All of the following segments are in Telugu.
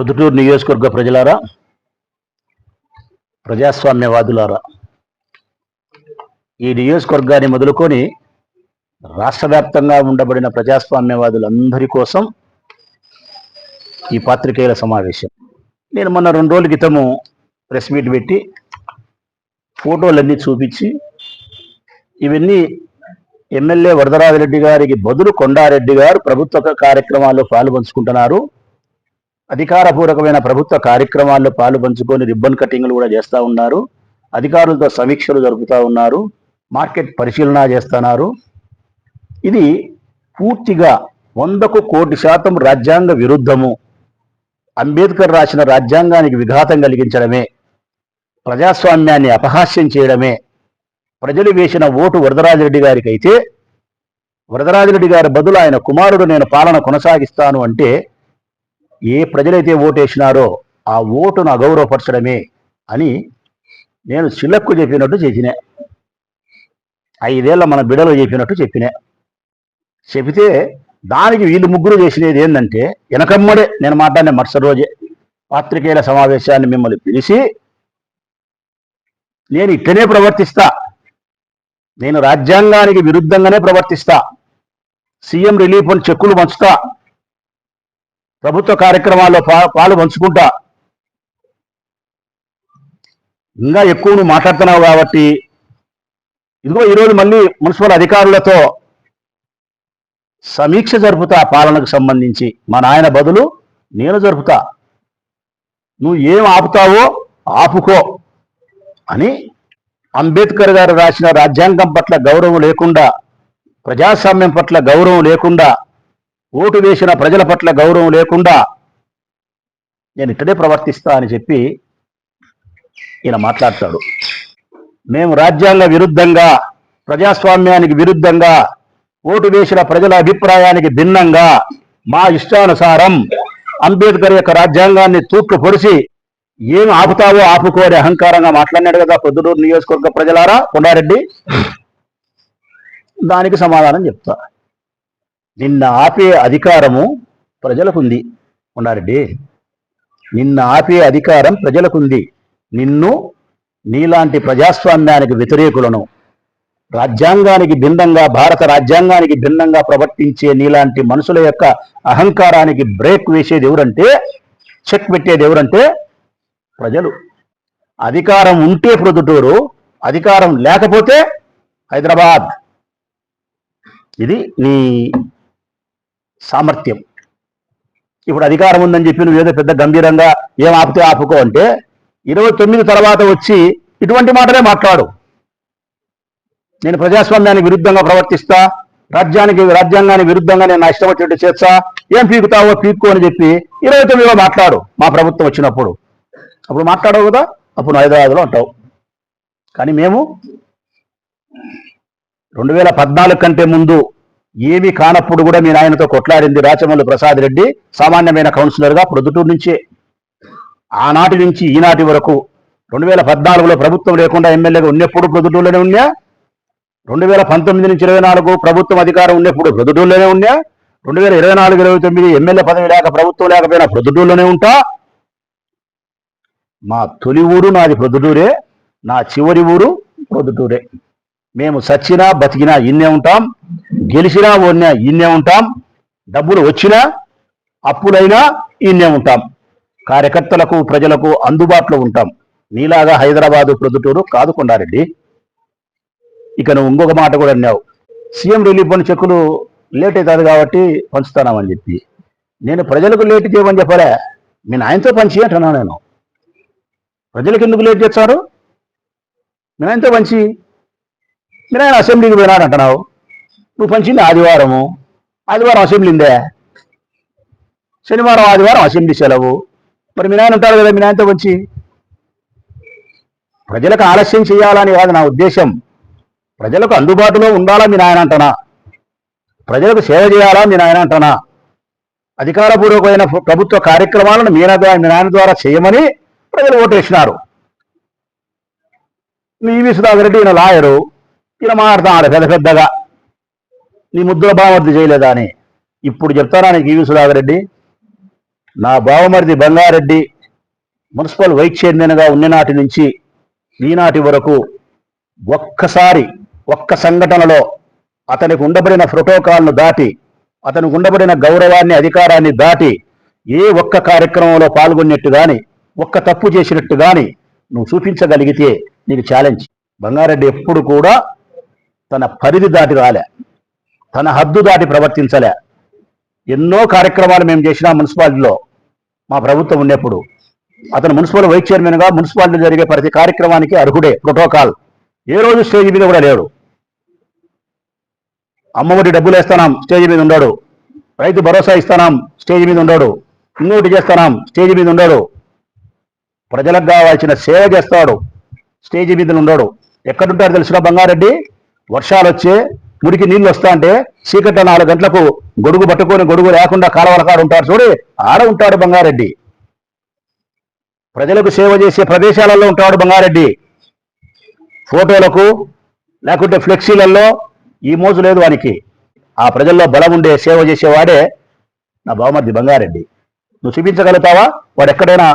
ప్రొద్దుటూరు నియోజకవర్గ ప్రజలారా ప్రజాస్వామ్యవాదులారా ఈ నియోజకవర్గాన్ని మొదలుకొని రాష్ట్ర వ్యాప్తంగా ఉండబడిన ప్రజాస్వామ్యవాదులందరి కోసం ఈ పాత్రికేయుల సమావేశం. నేను మొన్న రెండు రోజుల క్రితము ప్రెస్ మీట్ పెట్టి ఫోటోలన్నీ చూపించి ఇవన్నీ ఎమ్మెల్యే వరదరాజరెడ్డి గారికి బదులు కొండారెడ్డి గారు ప్రభుత్వ కార్యక్రమాల్లో పాల్పంచుకుంటున్నారు. అధికారపూర్వకమైన ప్రభుత్వ కార్యక్రమాల్లో పాలు పంచుకొని రిబ్బన్ కటింగ్లు కూడా చేస్తూ ఉన్నారు. అధికారులతో సమీక్షలు జరుపుతూ ఉన్నారు. మార్కెట్ పరిశీలన చేస్తున్నారు. ఇది పూర్తిగా వందకు కోటి శాతం రాజ్యాంగ విరుద్ధము. అంబేద్కర్ రాసిన రాజ్యాంగానికి విఘాతం కలిగించడమే ప్రజాస్వామ్యాన్ని అపహాస్యం చేయడమే. ప్రజలు వేసిన ఓటు వరదరాజరెడ్డి గారికి అయితే వరదరాజరెడ్డి గారి బదులు ఆయన కుమారుడు నేను పాలన కొనసాగిస్తాను అంటే ఏ ప్రజలైతే ఓటేసినారో ఆ ఓటును అగౌరవపరచడమే అని నేను చిల్లక్కు చెప్పినట్టు చెప్పినా. ఐదేళ్ళ మన బిడలో చెప్పినట్టు చెప్పినా. చెబితే దానికి వీళ్ళు ముగ్గురు చేసినది ఏంటంటే వెనకమ్మడే నేను మాట్లాడిన మరుసటి రోజే పాత్రికేయుల సమావేశాన్ని మిమ్మల్ని పిలిచి నేను ఇట్టనే ప్రవర్తిస్తా. నేను రాజ్యాంగానికి విరుద్ధంగానే ప్రవర్తిస్తా. సీఎం రిలీఫ్ అని చెక్కులు పంచుతా. ప్రభుత్వ కార్యక్రమాల్లో పా- పాలు పంచుకుంటా. ఇంకా ఎక్కువ నువ్వు మాట్లాడుతున్నావు కాబట్టి. ఇదిగో ఈరోజు మళ్ళీ మున్సిపల్ అధికారులతో సమీక్ష జరుపుతా పాలనకు సంబంధించి. మా నాయన బదులు నేను జరుపుతా. నువ్వు ఏం ఆపుతావో ఆపుకో అని అంబేద్కర్ గారు రాసిన రాజ్యాంగం పట్ల గౌరవం లేకుండా ప్రజాస్వామ్యం పట్ల గౌరవం లేకుండా ఓటు వేసిన ప్రజల పట్ల గౌరవం లేకుండా నేను ఇక్కడే ప్రవర్తిస్తా అని చెప్పి ఈయన మాట్లాడతాడు. మేము రాజ్యాంగ విరుద్ధంగా ప్రజాస్వామ్యానికి విరుద్ధంగా ఓటు వేసిన ప్రజల అభిప్రాయానికి భిన్నంగా మా ఇష్టానుసారం అంబేద్కర్ యొక్క రాజ్యాంగాన్ని తూట్లు పొడిచి ఏం ఆపుతావో ఆపుకోని అహంకారంగా మాట్లాడినాడు కదా పొద్దుటూరు నియోజకవర్గ ప్రజలారా కొండారెడ్డి? దానికి సమాధానం చెప్తా. నిన్న ఆపే అధికారము ప్రజలకుంది. కొండారెడ్డి నిన్న ఆపే అధికారం ప్రజలకుంది. నిన్ను నీలాంటి ప్రజాస్వామ్యానికి వ్యతిరేకులను రాజ్యాంగానికి భిన్నంగా భారత రాజ్యాంగానికి భిన్నంగా ప్రవర్తించే నీలాంటి మనుషుల యొక్క అహంకారానికి బ్రేక్ వేసేది ఎవరంటే చెక్ పెట్టేది ఎవరంటే ప్రజలు. అధికారం ఉంటే ప్రొద్దుటూరు అధికారం లేకపోతే హైదరాబాద్. ఇది నీ సామర్థ్యం. ఇప్పుడు అధికారం ఉందని చెప్పి నువ్వు ఏదో పెద్ద గంభీరంగా ఏం ఆపితే ఆపుకో అంటే ఇరవై తొమ్మిది తర్వాత వచ్చి ఇటువంటి మాటలే మాట్లాడు. నేను ప్రజాస్వామ్యానికి విరుద్ధంగా ప్రవర్తిస్తా రాజ్యానికి రాజ్యాంగానికి విరుద్ధంగా నేను నా ఇష్టం వచ్చినట్టు చేస్తా ఏం పీకుతావో పీక్కు అని చెప్పి ఇరవై తొమ్మిదిలో మాట్లాడు మా ప్రభుత్వం వచ్చినప్పుడు. అప్పుడు మాట్లాడవు కదా అప్పుడు హైదరాబాద్లో ఉంటావు. కానీ మేము రెండు వేల పద్నాలుగు కంటే ముందు ఏమి కానప్పుడు కూడా మీ నాయనతో కొట్లాడింది రాచమల్లి ప్రసాద్ రెడ్డి సామాన్యమైన కౌన్సిలర్గా ప్రొద్దుటూరు నుంచే. ఆనాటి నుంచి ఈనాటి వరకు రెండు వేల పద్నాలుగులో ప్రభుత్వం లేకుండా ఎమ్మెల్యేగా ఉన్నప్పుడు ప్రొద్దుటూరులోనే ఉన్నా. రెండు వేల పంతొమ్మిది నుంచి ఇరవై నాలుగు ప్రభుత్వం అధికారం ఉన్నప్పుడు ప్రొద్దుటూరులోనే ఉన్నా. రెండు వేల ఇరవై నాలుగు ఇరవై తొమ్మిది ఎమ్మెల్యే పదవి లేక ప్రభుత్వం లేకపోయినా ప్రొద్దుటూరులోనే ఉంటా. మా తొలి ఊరు నాది ప్రొద్దుటూరే నా చివరి ఊరు ప్రొద్దుటూరే మేము సచ్చినా బతికినా ఇన్నే ఉంటాం. గెలిచినా ఓడినా ఈయనే ఉంటాం. డబ్బులు వచ్చినా అప్పులైనా ఈయనే ఉంటాం. కార్యకర్తలకు ప్రజలకు అందుబాటులో ఉంటాం. నీలాగా హైదరాబాదు ప్రొద్దుటూరు కాదు కొండారెడ్డి. ఇక నువ్వు ఇంకొక మాట కూడా అన్నావు. సీఎం రిలీఫ్ అని చెక్కులు లేట్ అవుతుంది కాబట్టి పంచుతానామని చెప్పి. నేను ప్రజలకు లేట్ చేయమని చెప్పలే. మీ నాయనతో పంచి అంటున్నాను నేను. ప్రజలకు ఎందుకు లేట్ చేస్తారు? మీ నాయనతో పంచి మీ నాయన అసెంబ్లీకి పోయినాడు అంటున్నావు. నువ్వు పంచింది ఆదివారము. ఆదివారం అసెంబ్లీందే శనివారం ఆదివారం అసెంబ్లీ సెలవు. మరి మీ నాయన ఉంటారు కదా మీ నాయనతో పంచి ప్రజలకు ఆలస్యం చేయాలని కాదు నా ఉద్దేశం. ప్రజలకు అందుబాటులో ఉండాలా మీ నాయన అంటనా? ప్రజలకు సేవ చేయాలా మీ నాయన అంటనా? అధికారపూర్వకమైన ప్రభుత్వ కార్యక్రమాలను మీ నాయన మీ నాయన ద్వారా చేయమని ప్రజలు ఓటేసినారు. ఈవి సుధాకర్ రెడ్డి ఈయన లాయరు. ఈయన మాట్లాడుతున్నాడు పెద్ద పెద్దగా. నీ ముద్దుల బామర్ది చేయలేదా అని. ఇప్పుడు చెప్తారా నీకు ఈవి సుధాకర్ రెడ్డి? నా బావమరిది బంగారెడ్డి మున్సిపల్ వైస్ చైర్మన్గా ఉన్ననాటి నుంచి ఈనాటి వరకు ఒక్కసారి ఒక్క సంఘటనలో అతనికి ఉండబడిన ప్రోటోకాల్ను దాటి అతనికి ఉండబడిన గౌరవాన్ని అధికారాన్ని దాటి ఏ ఒక్క కార్యక్రమంలో పాల్గొన్నట్టు గాని ఒక్క తప్పు చేసినట్టు కాని నువ్వు చూపించగలిగితే నీకు ఛాలెంజ్ బంగారెడ్డి ఎప్పుడు కూడా తన పరిధి దాటి రాలే. తన హద్దు దాటి ప్రవర్తించలే. ఎన్నో కార్యక్రమాలు మేము చేసినా మున్సిపాలిటీలో మా ప్రభుత్వం ఉన్నప్పుడు. అతను మున్సిపల్ వైస్ చైర్మన్గా మున్సిపాలిటీ జరిగే ప్రతి కార్యక్రమానికి అర్హుడే ప్రోటోకాల్. ఏ రోజు స్టేజ్ మీద కూడా లేడు. అమ్మఒడి డబ్బులు వేస్తున్నాం స్టేజ్ మీద ఉండాడు. రైతు భరోసా ఇస్తున్నాం స్టేజ్ మీద ఉండాడు. ఇంకోటి చేస్తున్నాం స్టేజ్ మీద ఉండాడు. ప్రజలకు కావాల్సిన సేవ చేస్తాడు స్టేజ్ మీద ఉండాడు. ఎక్కడుంటాడు తెలిసిన బంగారెడ్డి? వర్షాలు వచ్చే మురికి నీళ్ళు వస్తా అంటే చీకట నాలుగు గంటలకు గొడుగు పట్టుకొని గొడుగు లేకుండా కాలువల కాడు ఉంటాడు. చూడు ఆడ ఉంటాడు బంగారెడ్డి. ప్రజలకు సేవ చేసే ప్రదేశాలలో ఉంటాడు బంగారెడ్డి. ఫోటోలకు లేకుంటే ఫ్లెక్సీలలో ఈ మోజు లేదు వానికి. ఆ ప్రజల్లో బలం ఉండే సేవ చేసేవాడే నా బావమర్ది బంగారెడ్డి. నువ్వు చూపించగలుగుతావా? వాడు ఎక్కడైనా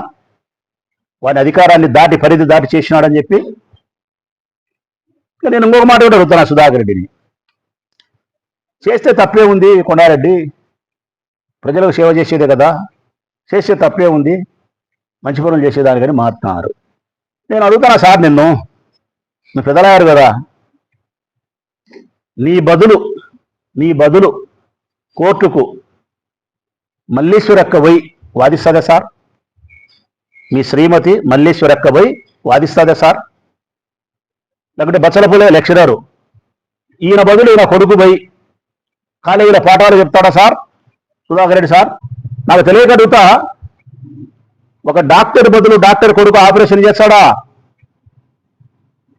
వాడి అధికారాన్ని దాటి పరిధి దాటి చేసినాడని చెప్పి? నేను ఇంకొక మాట కూడా అడుగుతున్నా సుధాకర్ రెడ్డిని. చేస్తే తప్పే ఉంది కొండారెడ్డి. ప్రజలకు సేవ చేసేదే కదా. చేస్తే తప్పే ఉంది. మంచి పనులు చేసేదానికని మారుతున్నారు. నేను అడుగుతానా సార్ నిన్ను. నువ్వు పెదలయ్యారు కదా. నీ బదులు నీ బదులు కోర్టుకు మల్లీశ్వరక్క పోయి వాదిస్తుందా సార్? మీ శ్రీమతి మల్లీశ్వరక్క పోయి వాదిస్తుందా సార్? లేకుంటే బచ్చలపూలే లెక్చరరు. ఈయన బదులు ఈయన కొడుకు పోయి కాలేజీలో పాఠాలు చెప్తాడా సార్? సుధాకర్ రెడ్డి సార్? నాకు తెలియక ఒక డాక్టర్ బదులు డాక్టర్ కొడుకు ఆపరేషన్ చేస్తాడా?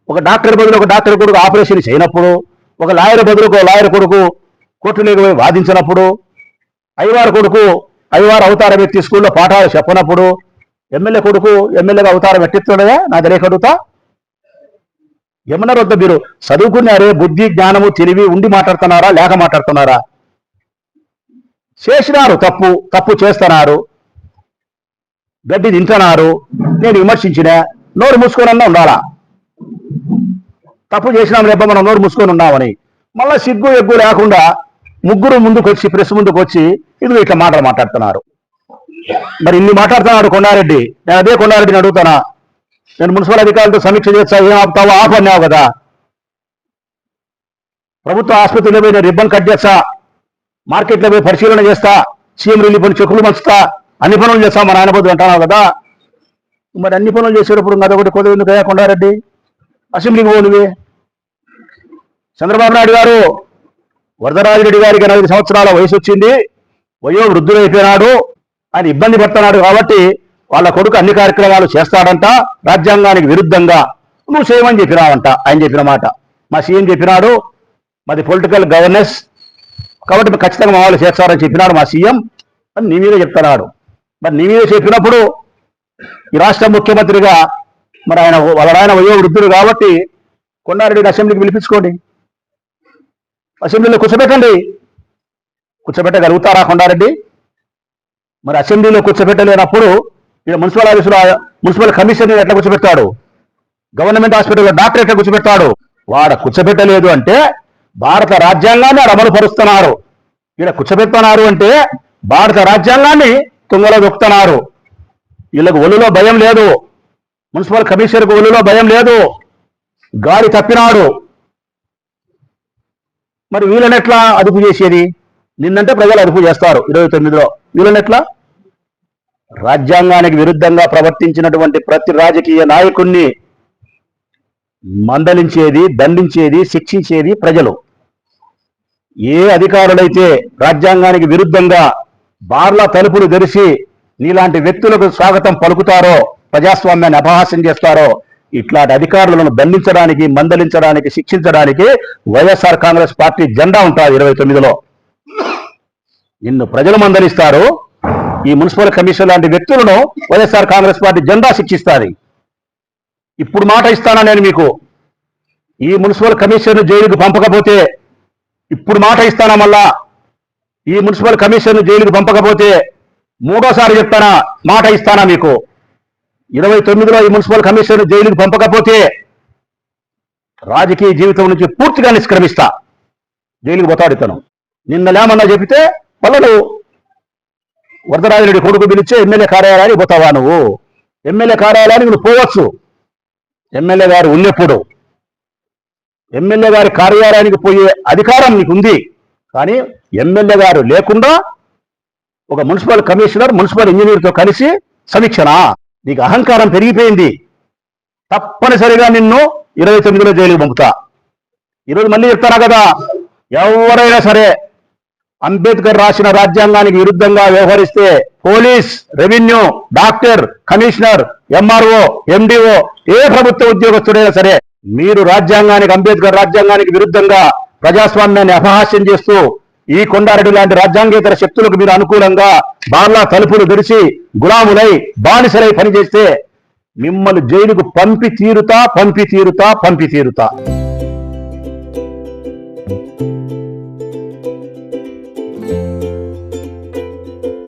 ఒక డాక్టర్ బదులు ఒక డాక్టర్ కొడుకు ఆపరేషన్ చేయనప్పుడు ఒక లాయర్ బదులు ఒక లాయర్ కొడుకు కోర్టులోకి పోయి వాదించినప్పుడు అయ్యవారి కొడుకు అయ్యవారు అవతారం ఎత్తి స్కూల్లో పాఠాలు చెప్పనప్పుడు ఎమ్మెల్యే కొడుకు ఎమ్మెల్యేగా అవతారం ఎట్టిస్తుండగా నా తెలియక అడుగుతా ఏమన్నారు వద్ద మీరు? చదువుకున్నారే బుద్ధి జ్ఞానము తెలివి ఉండి మాట్లాడుతున్నారా లేక మాట్లాడుతున్నారా? చేసినారు తప్పు తప్పు చేస్తున్నారు. గడ్డి తింటున్నారు నేను విమర్శించిన నోరు మూసుకొని ఉండాలా? తప్పు చేసినాం రేప మనం నోరు మూసుకొని ఉన్నామని. మళ్ళీ సిగ్గు ఎగ్గు లేకుండా ముగ్గురు ముందుకు వచ్చి ప్రెస్ ముందుకు వచ్చి ఇది ఇట్లా మాటలు మాట్లాడుతున్నారు. మరి ఇన్ని మాట్లాడుతున్నాడు కొండారెడ్డి. నేను అదే కొండారెడ్డిని అడుగుతానా? నేను మున్సిపల్ అధికారులతో సమీక్ష చేస్తా ఏం ఆపుతావో ఆపు అన్నావు కదా. ప్రభుత్వ ఆసుపత్రిలో పోయి నేను రిబ్బన్ కట్ చేస్తా మార్కెట్లో పోయి పరిశీలన చేస్తా సీఎం రిలీఫ్ అని చెక్కులు మంచుతా అన్ని పనులు చేస్తా మా నాయన బదులు అంటున్నావు కదా. మరి అన్ని పనులు చేసేటప్పుడు అదొకటి కొద్ది ఎందుకు అయ్యా కొండారెడ్డి? అసెంబ్లీకి పోనివి చంద్రబాబు నాయుడు గారు వరదరాజిరెడ్డి గారికి ఎనభై సంవత్సరాల వయసు వచ్చింది వయో వృద్ధులైపోయినాడు ఆయన ఇబ్బంది పడుతున్నాడు కాబట్టి వాళ్ళ కొడుకు అన్ని కార్యక్రమాలు చేస్తాడంట రాజ్యాంగానికి విరుద్ధంగా నువ్వు చేయమని చెప్పినావంట ఆయన చెప్పిన మాట. మా సీఎం చెప్పినాడు మాది పొలిటికల్ గవర్నెన్స్ కాబట్టి మీరు ఖచ్చితంగా మా వాళ్ళు చేస్తారని చెప్పినాడు మా సీఎం. అని నీ మీదే చెప్తున్నాడు. మరి నీ మీదే చెప్పినప్పుడు ఈ రాష్ట్ర ముఖ్యమంత్రిగా మరి ఆయన వాళ్ళ ఆయన వయో వృద్ధుడు కాబట్టి కొండారెడ్డిని అసెంబ్లీకి పిలిపించుకోండి. అసెంబ్లీలో కూర్చోబెట్టండి. కూర్చోబెట్టగలుగుతారా కొండారెడ్డి? మరి అసెంబ్లీలో కూర్చోబెట్టలేనప్పుడు ఇక్కడ మున్సిపల్ ఆఫీసులో మున్సిపల్ కమిషన్ ఎట్లా కూర్చోబెట్టాడు గవర్నమెంట్ హాస్పిటల్లో డాక్టర్ ఎట్లా కూర్చోబెట్టాడు వాడ కూర్చోబెట్టలేదు అంటే భారత రాజ్యాంగాన్ని ఆడ అమలు పరుస్తున్నారు ఈడ కూర్చోబెడుతున్నారు అంటే భారత రాజ్యాంగాన్ని తుంగలో దొక్కుతున్నారు. వీళ్ళకు ఒళ్ళులో భయం లేదు. మున్సిపల్ కమిషనర్కు ఒళ్ళులో భయం లేదు. గాలి తప్పినాడు. మరి వీళ్ళనెట్లా అదుపు చేసేది? నిన్నంటే ప్రజలు అదుపు చేస్తారు ఇరవై తొమ్మిదిలో. వీళ్ళనెట్లా రాజ్యాంగానికి విరుద్ధంగా ప్రవర్తించినటువంటి ప్రతి రాజకీయ నాయకుణ్ణి మందలించేది దండించేది శిక్షించేది ప్రజలు. ఏ అధికారులైతే రాజ్యాంగానికి విరుద్ధంగా బార్ల తలుపులు తెరిచి నీలాంటి వ్యక్తులకు స్వాగతం పలుకుతారో ప్రజాస్వామ్యాన్ని అపహాస్యం చేస్తారో ఇట్లాంటి అధికారులను దండించడానికి మందలించడానికి శిక్షించడానికి వైఎస్ఆర్ కాంగ్రెస్ పార్టీ జెండా ఉంటుంది ఇరవై తొమ్మిదిలో. నిన్ను ప్రజలు మందలిస్తారు ఈ మున్సిపల్ కమిషన్ లాంటి వ్యక్తులను వైఎస్ఆర్ కాంగ్రెస్ పార్టీ జెండా శిక్షిస్తుంది. ఇప్పుడు మాట ఇస్తానా నేను మీకు? ఈ మున్సిపల్ కమిషన్ జైలుకు పంపకపోతే ఇప్పుడు మాట ఇస్తానా మళ్ళా? ఈ మున్సిపల్ కమిషన్ జైలుకు పంపకపోతే మూడోసారి చెప్తానా? మాట ఇస్తానా మీకు? ఇరవై తొమ్మిదిలో ఈ మున్సిపల్ కమిషన్ జైలుకి పంపకపోతే రాజకీయ జీవితం నుంచి పూర్తిగా నిష్క్రమిస్తా. జైలుకి పోతాడు ఇతను. నిన్న లేమన్నా చెబితే పల్లలు వరదరాజరెడ్డి కొడుకు పిలిచి ఎమ్మెల్యే కార్యాలయానికి పోతావా నువ్వు? ఎమ్మెల్యే కార్యాలయానికి నువ్వు పోవచ్చు. ఎమ్మెల్యే గారు ఉన్నప్పుడు. ఎమ్మెల్యే గారి కార్యాలయానికి పోయే అధికారం నీకు ఉంది కానీ ఎమ్మెల్యే గారు లేకుండా ఒక మున్సిపల్ కమిషనర్ మున్సిపల్ ఇంజనీర్తో కలిసి సమీక్షణ నీకు అహంకారం పెరిగిపోయింది. తప్పనిసరిగా నిన్ను ఇరవై తొమ్మిదిలో జైలుకి పంపుతా. ఈరోజు మళ్ళీ చెప్తారా కదా? ఎవరైనా సరే అంబేద్కర్ రాసిన రాజ్యాంగానికి విరుద్ధంగా వ్యవహరిస్తే police revenue doctor commissioner MRO MDO ఏ ప్రభుత్వ ఉద్యోగస్తుడైనా సరే మీరు రాజ్యాంగానికి అంబేద్కర్ రాజ్యాంగానికి విరుద్ధంగా ప్రజాస్వామ్యాన్ని అపహాస్యం చేస్తూ ఈ కొండారెడ్డి లాంటి రాజ్యాంగేతర శక్తులకు మీరు అనుకూలంగా బార్లా తలుపులు తెరిచి గులాములై బానిసలై పనిచేస్తే మిమ్మల్ని జైలుకు పంపి తీరుతా పంపి తీరుతా పంపి తీరుతా.